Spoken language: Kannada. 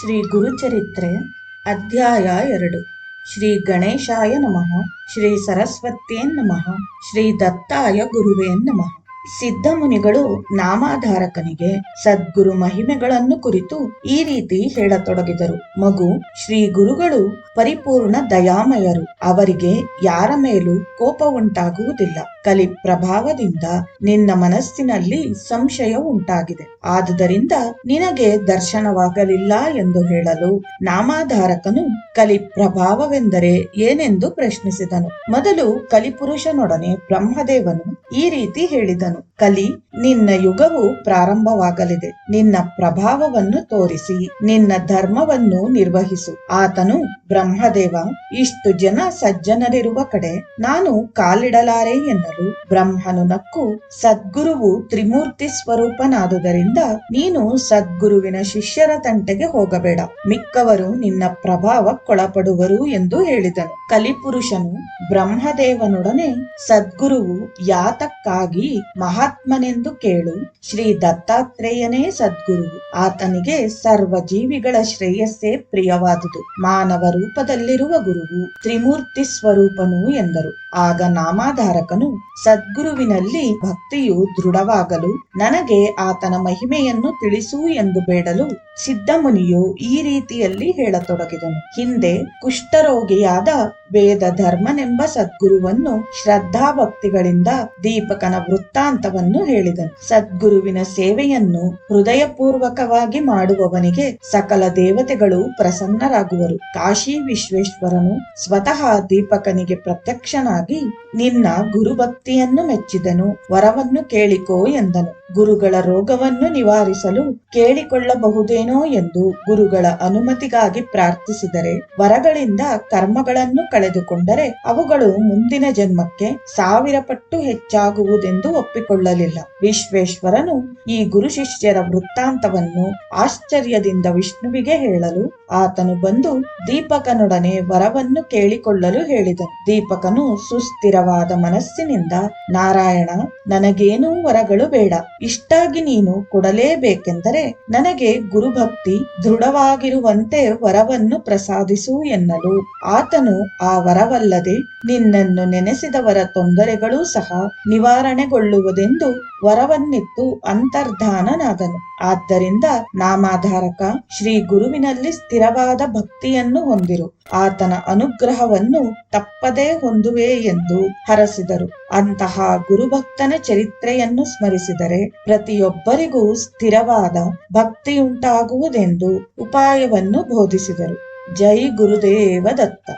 ಶ್ರೀ ಗುರುಚರಿತ್ರೆ ಅಧ್ಯಾಯ ಎರಡು. ಶ್ರೀ ಗಣೇಶಾಯ ನಮಃ. ಶ್ರೀ ಸರಸ್ವತ್ಯೇ ನಮಃ. ಶ್ರೀ ದತ್ತಾಯ ಗುರುವೇ ನಮಃ. ಸಿದ್ಧಮುನಿಗಳು ನಾಮಾಧಾರಕನಿಗೆ ಸದ್ಗುರು ಮಹಿಮೆಗಳನ್ನು ಕುರಿತು ಈ ರೀತಿ ಹೇಳತೊಡಗಿದರು. ಮಗು, ಶ್ರೀ ಗುರುಗಳು ಪರಿಪೂರ್ಣ ದಯಾಮಯರು. ಅವರಿಗೆ ಯಾರ ಮೇಲೂ ಕೋಪ ಉಂಟಾಗುವುದಿಲ್ಲ. ಕಲಿ ಪ್ರಭಾವದಿಂದ ನಿನ್ನ ಮನಸ್ಸಿನಲ್ಲಿ ಸಂಶಯ ಉಂಟಾಗಿದೆ. ಆದುದರಿಂದ ನಿನಗೆ ದರ್ಶನವಾಗಲಿಲ್ಲ ಎಂದು ಹೇಳಲು ನಾಮಾಧಾರಕನು ಕಲಿ ಪ್ರಭಾವವೆಂದರೆ ಏನೆಂದು ಪ್ರಶ್ನಿಸಿದನು. ಮೊದಲು ಕಲಿಪುರುಷನೊಡನೆ ಬ್ರಹ್ಮದೇವನು ಈ ರೀತಿ ಹೇಳಿದನು. ಕಲಿ, ನಿನ್ನ ಯುಗವು ಪ್ರಾರಂಭವಾಗಲಿದೆ. ನಿನ್ನ ಪ್ರಭಾವವನ್ನು ತೋರಿಸಿ, ನಿನ್ನ ಧರ್ಮವನ್ನು ನಿರ್ವಹಿಸು. ಆತನು, ಬ್ರಹ್ಮದೇವ, ಇಷ್ಟು ಜನ ಸಜ್ಜನರಿರುವ ಕಡೆ ನಾನು ಕಾಲಿಡಲಾರೆ ಎನ್ನಲು ಬ್ರಹ್ಮನು ನಕ್ಕು ಸದ್ಗುರುವು ತ್ರಿಮೂರ್ತಿ ಸ್ವರೂಪನಾದುದರಿಂದ ನೀನು ಸದ್ಗುರುವಿನ ಶಿಷ್ಯರ ತಂಟೆಗೆ ಹೋಗಬೇಡ. ಮಿಕ್ಕವರು ನಿನ್ನ ಪ್ರಭಾವಕ್ಕೊಳಪಡುವರು ಎಂದು ಹೇಳಿದನು. ಕಲಿಪುರುಷನು ಬ್ರಹ್ಮದೇವನೊಡನೆ ಸದ್ಗುರುವು ಯಾತಕ್ಕಾಗಿ ಮಹಾತ್ಮನೆಂದು ಕೇಳು. ಶ್ರೀ ದತ್ತಾತ್ರೇಯನೇ ಸದ್ಗುರುವು, ಆತನಿಗೆ ಸರ್ವ ಜೀವಿಗಳ ಶ್ರೇಯಸ್ಸೇ ಪ್ರಿಯವಾದುದು. ಮಾನವ ರೂಪದಲ್ಲಿರುವ ಗುರುವು ತ್ರಿಮೂರ್ತಿ ಸ್ವರೂಪನು ಎಂದರು. ಆಗ ನಾಮಾಧಾರಕನು ಸದ್ಗುರುವಿನಲ್ಲಿ ಭಕ್ತಿಯು ದೃಢವಾಗಲು ನನಗೆ ಆತನ ಮಹಿಮೆಯನ್ನು ತಿಳಿಸು ಎಂದು ಬೇಡಲು ಸಿದ್ಧಮುನಿಯು ಈ ರೀತಿಯಲ್ಲಿ ಹೇಳತೊಡಗಿದನು. ಹಿಂದೆ ಕುಷ್ಠರೋಗಿಯಾದ ವೇದ ಧರ್ಮನೆಂಬ ಸದ್ಗುರುವನ್ನು ಶ್ರದ್ಧಾಭಕ್ತಿಗಳಿಂದ ದೀಪಕನ ವೃತ್ತಾಂತವನ್ನು ಹೇಳಿದನು. ಸದ್ಗುರುವಿನ ಸೇವೆಯನ್ನು ಹೃದಯಪೂರ್ವಕವಾಗಿ ಮಾಡುವವನಿಗೆ ಸಕಲ ದೇವತೆಗಳು ಪ್ರಸನ್ನರಾಗುವರು. ಕಾಶಿ ವಿಶ್ವೇಶ್ವರನು ಸ್ವತಃ ದೀಪಕನಿಗೆ ಪ್ರತ್ಯಕ್ಷನಾಗಿ ನಿನ್ನ ಗುರುಭಕ್ತಿಯನ್ನು ಮೆಚ್ಚಿದನು ವರವನ್ನು ಕೇಳಿಕೋ ಎಂದನು. ಗುರುಗಳ ರೋಗವನ್ನು ನಿವಾರಿಸಲು ಕೇಳಿಕೊಳ್ಳಬಹುದೇನೋ ಎಂದು ಗುರುಗಳ ಅನುಮತಿಗಾಗಿ ಪ್ರಾರ್ಥಿಸಿದರೆ, ವರಗಳಿಂದ ಕರ್ಮಗಳನ್ನು ಕಳೆದುಕೊಂಡರೆ ಅವುಗಳು ಮುಂದಿನ ಜನ್ಮಕ್ಕೆ ಸಾವಿರ ಪಟ್ಟು ಹೆಚ್ಚಾಗುವುದೆಂದು ಒಪ್ಪಿಕೊಳ್ಳಲಿಲ್ಲ. ವಿಶ್ವೇಶ್ವರನು ಈ ಗುರು ಶಿಷ್ಯರ ವೃತ್ತಾಂತವನ್ನು ಆಶ್ಚರ್ಯದಿಂದ ವಿಷ್ಣುವಿಗೆ ಹೇಳಲು, ಆತನು ಬಂದು ದೀಪಕನೊಡನೆ ವರವನ್ನು ಕೇಳಿಕೊಳ್ಳಲು ಹೇಳಿದನು. ದೀಪಕನು ಸುಸ್ಥಿರವಾದ ಮನಸ್ಸಿನಿಂದ, ನಾರಾಯಣ, ನನಗೇನೂ ವರಗಳು ಬೇಡ. ಇಷ್ಟಾಗಿ ನೀನು ಕೊಡಲೇಬೇಕೆಂದರೆ ನನಗೆ ಗುರುಭಕ್ತಿ ದೃಢವಾಗಿರುವಂತೆ ವರವನ್ನು ಪ್ರಸಾದಿಸು ಎನ್ನಲು. ಆತನು ಆ ವರವಲ್ಲದೆ ನಿನ್ನನ್ನು ನೆನೆಸಿದವರ ತೊಂದರೆಗಳೂ ಸಹ ನಿವಾರಣೆಗೊಳ್ಳುವುದೆಂದು ವರವನ್ನಿತ್ತು ಅಂತರ್ಧಾನನಾದನು ಆದ್ದರಿಂದ ನಾಮಾಧಾರಕ, ಶ್ರೀ ಗುರುವಿನಲ್ಲಿ ಸ್ಥಿರವಾದ ಭಕ್ತಿಯನ್ನು ಹೊಂದಿರು. ಆತನ ಅನುಗ್ರಹವನ್ನು ತಪ್ಪದೇ ಹೊಂದುವೆ ಎಂದು ಹರಸಿದರು. ಅಂತಹ ಗುರುಭಕ್ತನ ಚರಿತ್ರೆಯನ್ನು ಸ್ಮರಿಸಿದರೆ ಪ್ರತಿಯೊಬ್ಬರಿಗೂ ಸ್ಥಿರವಾದ ಭಕ್ತಿಯುಂಟಾಗುವುದೆಂದು ಉಪಾಯವನ್ನು ಬೋಧಿಸಿದರು. ಜೈ ಗುರುದೇವ ದತ್ತ